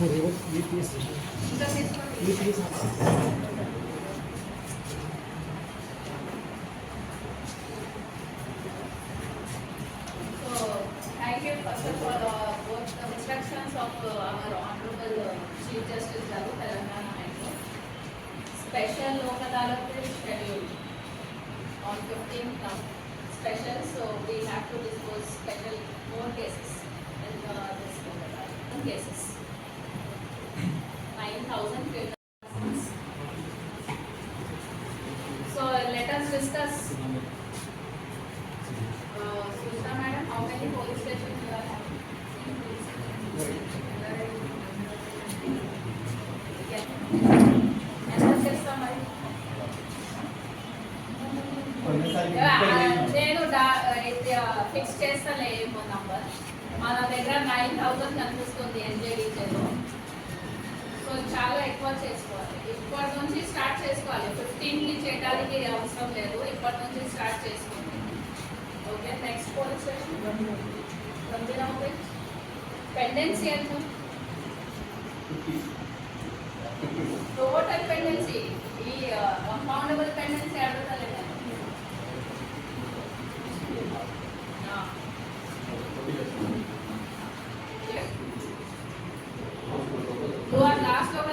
thank you both the instructions of our honorable special local special so we have to dispose special more cases in uh, this cases. Discuss? Uh, Susha madam, how many police stations you are having? నేను fix చేస్తాను ఏమో number మన దగ్గర nine thousand కనిపిస్తుంది ఎన్జేడీలో so చాలా ఎక్కువ చేసుకోవాలి. చేసుకోవాలి. ఫిఫ్టీన్కి చేయడానికి అవసరం లేదు. ఇప్పటి నుంచి స్టార్ట్ చేసుకోండి. Okay next police station Gambhirabad pendency ఎంత? టోటల్ పెండెన్సీ ఈ కంపౌండబుల్ పెండెన్సీ అడగలేదు లాస్ట్ ఒక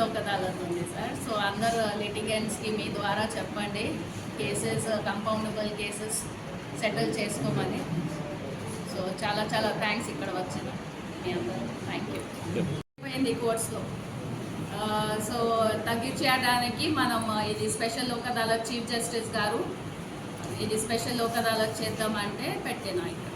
లోక్ అదాలత్ ఉంది సార్ సో అందరు లిటిగెంట్స్కి మీ ద్వారా చెప్పండి కేసెస్ కంపౌండబుల్ కేసెస్ సెటిల్ చేసుకోమని. సో చాలా చాలా థ్యాంక్స్ ఇక్కడ వచ్చిన మీ అందరూ థ్యాంక్ యూ అయిపోయింది కోర్ట్స్లో సో తగ్గించేయడానికి మనం uh, ఇది special Lok Adalat chief justice గారు ఇది స్పెషల్ లోక్ అదాలత్ చేద్దామంటే పెట్టినా ఇక్కడ.